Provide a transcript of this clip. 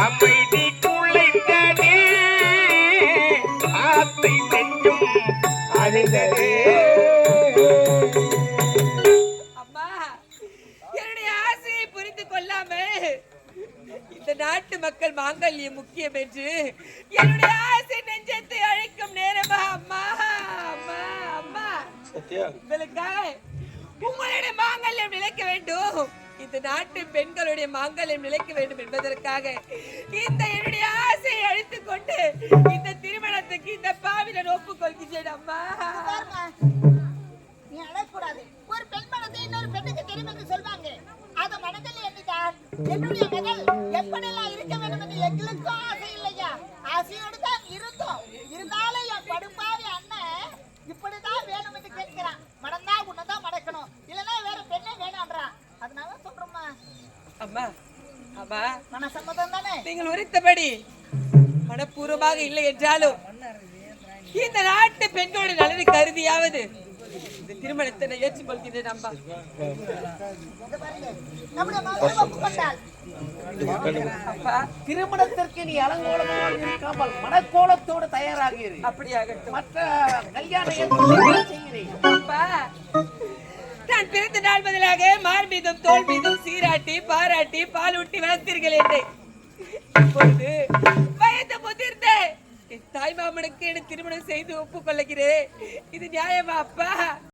அமைதி குலைந்ததே, ஆசை நெஞ்சும் கொள்ளாமல் இந்த நாட்டு மக்கள் மாங்கல்யம் முக்கியம் என்று என்னுடைய ஆசை நெஞ்சத்தை அழைக்கும் நேரமா அம்மா அம்மா அம்மா. உங்களுடைய மாங்கல்யம் வேண்டும் இந்த நாட்டு பெண்களுடைய மாங்கல்யம் நிலைக்க வேண்டும் என்பதற்காக இந்த என்னுடைய ஆசையை அழித்துக் கொண்டு இந்த திருமணத்துக்கு இந்த பாவிடன் ஒப்புக்கொள்கிறேன் அம்மா. நீ அழக்கூடாது. ஒரு பெண் மனதை இன்னொரு பெண்ணுக்கு தெரியும் என்று சொல்வாங்க. அத மனதில் எண்ணிட்டார் என்னுடைய மகள் எப்படியெல்லாம் இருக்க வேண்டும் என்று எங்களுக்கும் ஆசை இல்லையா? ஆசையோடு தான் இருந்தோம். இருந்தால் நீங்கள் உரைத்தபடி மனப்பூர்வமாக இல்லை என்றாலும் இந்த நாட்டு பெண்களுடைய நலனை கருதியாவது இந்த திருமணத்தை ஏற்றுக்கொள்கிறேன் அம்மா அப்பா. திருமணத்திற்கு நீ அலங்கோலமாக இருக்காமல் மனக்கோலத்தோடு தயாராகிறீ அப்படியாகட்டும். மற்ற கல்யாண ஏற்பாடுகளை செய்கிறேன். அப்பா. நான் பிறந்த நாள் பதிலாக மார் மீதும் தோல் மீதும் சீராட்டி பாராட்டி பாலூட்டி வளர்த்தீர்கள் என்னை இப்பொழுது வயது முதிர்ந்த என் தாய் மாமனுக்கு என திருமணம் செய்து ஒப்புக்கொள்ளுகிறேன். இது நியாயமா அப்பா?